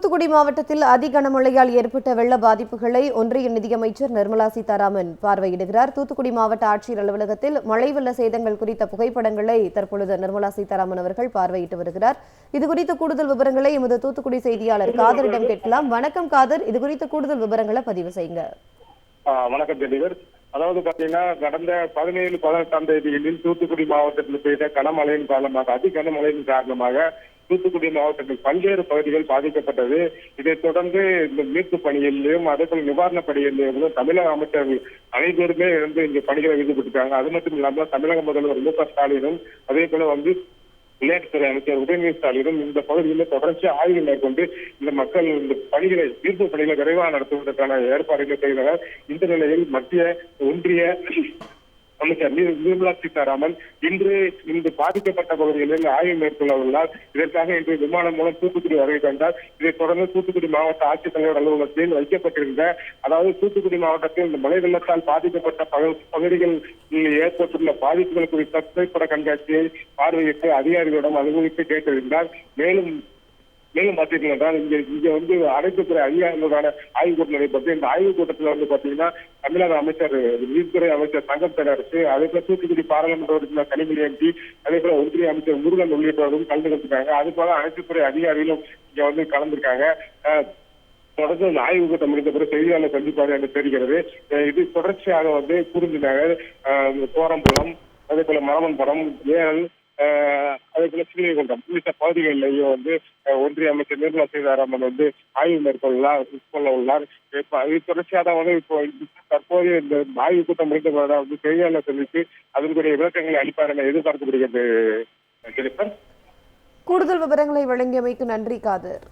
தூத்துக்குடி மாவட்டத்தில் அதி கனமழையால் ஏற்பட்ட வெள்ள பாதிப்புகளை ஒன்றிய நிதியமைச்சர் நிர்மலா சீதாராமன் பார்வையிடுகிறார். தூத்துக்குடி மாவட்ட ஆட்சியர் அலுவலகத்தில் மழை வெள்ள சேதங்கள் குறித்த புகைப்படங்களை தற்பொழுது நிர்மலா சீதாராமன் அவர்கள் பார்வையிட்டு வருகிறார். இது குறித்த கூடுதல் விவரங்களை எமது தூத்துக்குடி செய்தியாளர் காதரிடம் கேட்கலாம். வணக்கம் காதர் இது குறித்த கூடுதல் விவரங்களை பதிவு செய்யுங்க. வணக்கம் ஜெனிவர் அதாவது பாத்தீங்கன்னா கடந்த பதினேழு பதினெட்டாம் தேதிகளில் தூத்துக்குடி மாவட்டத்தில் பெய்த கனமழையின் காரணமாக அதி கனமழையின் காரணமாக தூத்துக்குடி மாவட்டத்தில் பல்வேறு பகுதிகள் பாதிக்கப்பட்டது. இதைத் தொடர்ந்து இந்த மீட்பு பணிகளிலும் அதேபோல் நிவாரணப் பணிகளிலும் தமிழக அமைச்சர்கள் அனைவருமே வந்து இங்க பணிகளை ஈடுபட்டிருக்காங்க. அது மட்டும் இல்லாமல் தமிழக முதல்வர் மு க ஸ்டாலினும் அதே போல வந்து விளையாட்டுத்துறை அமைச்சர் உதயநிதி ஸ்டாலினும் இந்த பகுதியில் தொடர்ச்சி ஆய்வு மேற்கொண்டு இந்த மக்கள் இந்த பணிகளை தீர்ப்பு பணிகளை விரைவாக நடத்துவதற்கான ஏற்பாடுகளை செய்தனர். இந்த நிலையில் மத்திய ஒன்றிய அமைச்சர் நிர்மலா சீதாராமன் இன்று இந்த பாதிக்கப்பட்ட பகுதிகளில் ஆய்வு மேற்கொள்ள உள்ளார் இதற்காக இன்று விமானம் மூலம் தூத்துக்குடி வருகை தந்தார் இதைத் தொடர்ந்து தூத்துக்குடி மாவட்ட ஆட்சித்தலைவர் அலுவலகத்தில் வைக்கப்பட்டிருந்த அதாவது தூத்துக்குடி மாவட்டத்தில் இந்த மழை வெள்ளத்தால் பாதிக்கப்பட்ட பகு- ஏற்பட்டுள்ள பாதிப்புகள் குறித்த புகைப்பட கண்காட்சியை பார்வையிட்டு அதிகாரிகளிடம் அனுமதித்து கேட்டறிந்தார். மேலும் மேலும் பார்த்தீங்கன்னா என்றால் இங்க இங்க வந்து அனைத்துத்துறை அதிகாரிகளுக்கான ஆய்வுக் கூட்டம் நடைபெற்று இந்த ஆய்வுக் கூட்டத்தில் வந்து பாத்தீங்கன்னா தமிழக அமைச்சர் நீதித்துறை அமைச்சர் தங்கம் தென்னரசு அதே போல தூத்துக்குடி பாராளுமன்ற உறுப்பினர் கனிமொழி எம்பி அதே போல உள்துறை அமைச்சர் முருகன் உள்ளிட்டவரும் கலந்து கொண்டிருக்காங்க. அது போல அனைத்து துறை அதிகாரிகளும் இங்க வந்து கலந்திருக்காங்க. தொடர்ந்து இந்த ஆய்வு கூட்டம் முடிந்த பிறகு செய்தியாளர் சந்திப்பாரு என்று தெரிகிறது. இது தொடர்ச்சியாக வந்து குறிஞ்சி நகர் கோரம்புலம் அதே போல மரமன்புரம் ஏழல் அஹ், அதே போல ஸ்ரீவைகுண்டம் உள்ளிட்ட பகுதிகளிலேயும் வந்து ஒன்றிய அமைச்சர் நிர்மலா சீதாராமன் வந்து ஆய்வு மேற்கொள்ளலாம் உட்கொள்ள உள்ளார் இப்ப இது தொடர்ச்சியாக தான் வந்து இப்போ தற்போது இந்த ஆய்வு கூட்டம் முடிந்த வந்து செய்தியாளர் சந்தித்து அதற்குரிய விளக்கங்களை அளிப்பார் என எதிர்பார்க்கப்படுகிறது. கூடுதல் விவரங்களை வழங்கியமைக்கு நன்றி காதர்.